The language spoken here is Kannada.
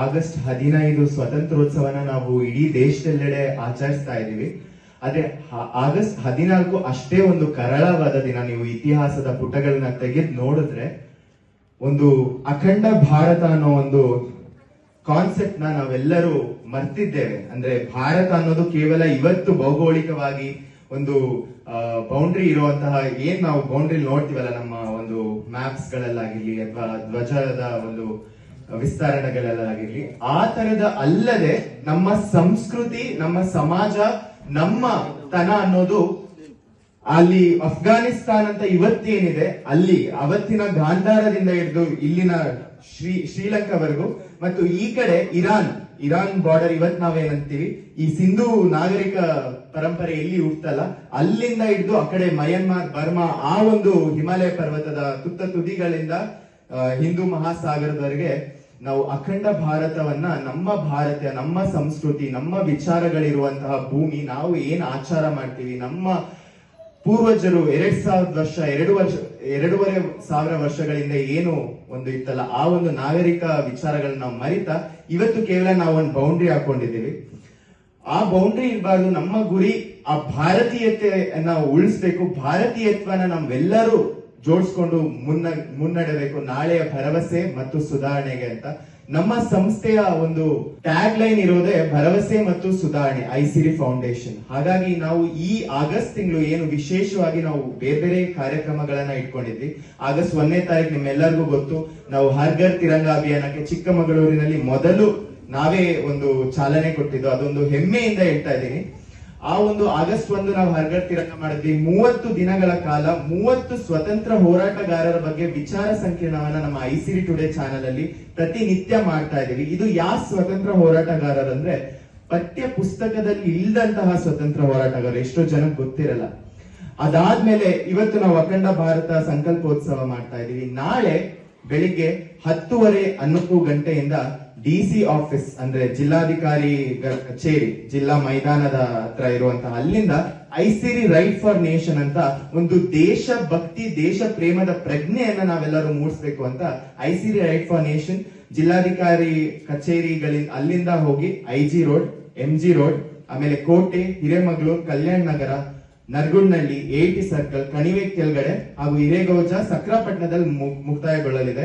ಆಗಸ್ಟ್ ಹದಿನೈದು ಸ್ವತಂತ್ರೋತ್ಸವನ ನಾವು ಇಡೀ ದೇಶದೆಲ್ಲೆಡೆ ಆಚರಿಸ್ತಾ ಇದ್ದೀವಿ. ಆದ್ರೆ ಆಗಸ್ಟ್ ಹದಿನಾಲ್ಕು ಅಷ್ಟೇ ಒಂದು ಕರಳವಾದ ದಿನ ನೀವು ಇತಿಹಾಸದ ಪುಟಗಳನ್ನ ತೆಗೆದು ನೋಡಿದ್ರೆ ಒಂದು ಅಖಂಡ ಭಾರತ ಅನ್ನೋ ಒಂದು ಕಾನ್ಸೆಪ್ಟ್ನ ನಾವೆಲ್ಲರೂ ಮರ್ತಿದ್ದೇವೆ. ಅಂದ್ರೆ ಭಾರತ ಅನ್ನೋದು ಕೇವಲ ಇವತ್ತು ಭೌಗೋಳಿಕವಾಗಿ ಒಂದು ಬೌಂಡ್ರಿ ಇರುವಂತಹ ಏನ್ ನಾವು ಬೌಂಡ್ರಿ ನೋಡ್ತೀವಲ್ಲ, ನಮ್ಮ ಒಂದು ಮ್ಯಾಪ್ಸ್ ಗಳಲ್ಲಾಗಿರ್ಲಿ, ಅಥವಾ ಧ್ವಜದ ಒಂದು ವಿಸ್ತರಣೆಗಳಲ್ಲಾಗಿರ್ಲಿ ಆ ತರದ ಅಲ್ಲದೆ ನಮ್ಮ ಸಂಸ್ಕೃತಿ, ನಮ್ಮ ಸಮಾಜ, ನಮ್ಮ ತನ ಅನ್ನೋದು ಅಲ್ಲಿ ಅಫ್ಘಾನಿಸ್ತಾನ್ ಅಂತ ಇವತ್ತೇನಿದೆ, ಅಲ್ಲಿ ಅವತ್ತಿನ ಗಾಂಧಾರದಿಂದ ಹಿಡಿದು ಇಲ್ಲಿನ ಶ್ರೀ, ಶ್ರೀಲಂಕಾವರೆಗೂ, ಮತ್ತು ಈ ಕಡೆ ಇರಾನ್ ಇರಾನ್ ಬಾರ್ಡರ್ ಇವತ್ ನಾವೇನಂತೀವಿ, ಈ ಸಿಂಧೂ ನಾಗರಿಕ ಪರಂಪರೆ ಎಲ್ಲಿ ಹುಟ್ಟಲ್ಲ, ಅಲ್ಲಿಂದ ಹಿಡಿದು ಆ ಕಡೆ ಮಯನ್ಮಾರ್, ಬರ್ಮಾ, ಆ ಒಂದು ಹಿಮಾಲಯ ಪರ್ವತದ ತುತ್ತ ತುದಿಗಳಿಂದ ಹಿಂದೂ ಮಹಾಸಾಗರದವರೆಗೆ ನಾವು ಅಖಂಡ ಭಾರತವನ್ನ ನಮ್ಮ ಭಾರತ, ನಮ್ಮ ಸಂಸ್ಕೃತಿ, ನಮ್ಮ ವಿಚಾರಗಳಿರುವಂತಹ ಭೂಮಿ ನಾವು ಏನ್ ಆಚಾರ ಮಾಡ್ತೀವಿ? ನಮ್ಮ ಪೂರ್ವಜರು ಎರಡ್ ಸಾವಿರದ ವರ್ಷ, ಎರಡು ವರ್ಷ, ಎರಡೂವರೆ ಸಾವಿರ ವರ್ಷಗಳಿಂದ ಏನು ಒಂದು ಇತ್ತಲ್ಲ, ಆ ಒಂದು ನಾಗರಿಕ ವಿಚಾರಗಳನ್ನ ನಾವು ಮರಿತಾ ಇವತ್ತು ಕೇವಲ ನಾವು ಒಂದು ಬೌಂಡ್ರಿ ಹಾಕೊಂಡಿದ್ದೀವಿ. ಆ ಬೌಂಡ್ರಿ ಇರಬಾರ್ದು, ನಮ್ಮ ಗುರಿ ಆ ಭಾರತೀಯತೆಯನ್ನ ಉಳಿಸ್ಬೇಕು, ಭಾರತೀಯತ್ವನ ನಾವೆಲ್ಲರೂ ಜೋಡಿಸ್ಕೊಂಡು ಮುನ್ನ, ಮುನ್ನಡಬೇಕು, ನಾಳೆಯ ಭರವಸೆ ಮತ್ತು ಸುಧಾರಣೆಗೆ ಅಂತ. ನಮ್ಮ ಸಂಸ್ಥೆಯ ಒಂದು ಟ್ಯಾಗ್ ಲೈನ್ ಇರೋದೇ ಭರವಸೆ ಮತ್ತು ಸುಧಾರಣೆ, ಐಸಿರಿ ಫೌಂಡೇಶನ್. ಹಾಗಾಗಿ ನಾವು ಈ ಆಗಸ್ಟ್ ತಿಂಗಳು ಏನು ವಿಶೇಷವಾಗಿ ನಾವು ಬೇರೆ ಬೇರೆ ಕಾರ್ಯಕ್ರಮಗಳನ್ನ ಇಟ್ಕೊಂಡಿದ್ವಿ. ಆಗಸ್ಟ್ ಒಂದನೇ ತಾರೀಕು ನಿಮ್ಮೆಲ್ಲರಿಗೂ ಗೊತ್ತು, ನಾವು ಹರ್ಗರ್ ತಿರಂಗ ಅಭಿಯಾನಕ್ಕೆ ಚಿಕ್ಕಮಗಳೂರಿನಲ್ಲಿ ಮೊದಲು ನಾವೇ ಒಂದು ಚಾಲನೆ ಕೊಟ್ಟಿದ್ದು, ಅದೊಂದು ಹೆಮ್ಮೆಯಿಂದ ಹೇಳ್ತಾ ಇದ್ದೀನಿ. ಆ ಒಂದು ಆಗಸ್ಟ್ ಒಂದು ನಾವು ಹರ್ಗರ್ ತಿರಂಗ ಮಾಡಿದ್ವಿ. ಮೂವತ್ತು ದಿನಗಳ ಕಾಲ ಮೂವತ್ತು ಸ್ವತಂತ್ರ ಹೋರಾಟಗಾರರ ಬಗ್ಗೆ ವಿಚಾರ ಸಂಕಿರಣವನ್ನ ನಮ್ಮ ಐಸಿರಿ ಟುಡೇ ಚಾನೆಲ್ ಅಲ್ಲಿ ಪ್ರತಿನಿತ್ಯ ಮಾಡ್ತಾ ಇದೀವಿ ಇದು ಯಾವ ಸ್ವತಂತ್ರ ಹೋರಾಟಗಾರರಂದ್ರೆ ಪಠ್ಯ ಪುಸ್ತಕದಲ್ಲಿ ಇಲ್ಲದಂತಹ ಸ್ವತಂತ್ರ ಹೋರಾಟಗಾರ ಎಷ್ಟೋ ಜನಕ್ಕೆ ಗೊತ್ತಿರಲ್ಲ. ಅದಾದ್ಮೇಲೆ ಇವತ್ತು ನಾವು ಅಖಂಡ ಭಾರತ ಸಂಕಲ್ಪೋತ್ಸವ ಮಾಡ್ತಾ ಇದೀವಿ ನಾಳೆ ಬೆಳಿಗ್ಗೆ ಹತ್ತುವರೆ ಹನ್ನೊಂದು ಗಂಟೆಯಿಂದ ಡಿ ಸಿ ಆಫೀಸ್ ಅಂದ್ರೆ ಜಿಲ್ಲಾಧಿಕಾರಿ ಕಚೇರಿ, ಜಿಲ್ಲಾ ಮೈದಾನದ ಹತ್ರ ಇರುವಂತಹ ಅಲ್ಲಿಂದ ಐಸಿರಿ ರೈಟ್ ಫಾರ್ ನೇಷನ್ ಅಂತ ಒಂದು ದೇಶ ಭಕ್ತಿ ದೇಶ ಪ್ರೇಮದ ಪ್ರಜ್ಞೆಯನ್ನ ನಾವೆಲ್ಲರೂ ಮೂಡಿಸ್ಬೇಕು ಅಂತ ಐಸಿರಿ ರೈಟ್ ಫಾರ್ ನೇಷನ್ ಜಿಲ್ಲಾಧಿಕಾರಿ ಕಚೇರಿಗಳಿಂದ ಅಲ್ಲಿಂದ ಹೋಗಿ I road M G road, ಆಮೇಲೆ ಕೋಟೆ, ಹಿರೇಮಗಳೂರು, ಕಲ್ಯಾಣ ನಗರ ನರ್ಗುಡ್ನಳ್ಳಿ ಏಟಿ ಸರ್ಕಲ್ ಕಣಿವೆ ಕೆಳಗಡೆ ಹಾಗೂ ಹಿರೇಗೌಜ ಸಕ್ರಾಪಟ್ಟಣದಲ್ಲಿ ಮುಕ್ತಾಯಗೊಳ್ಳಲಿದೆ.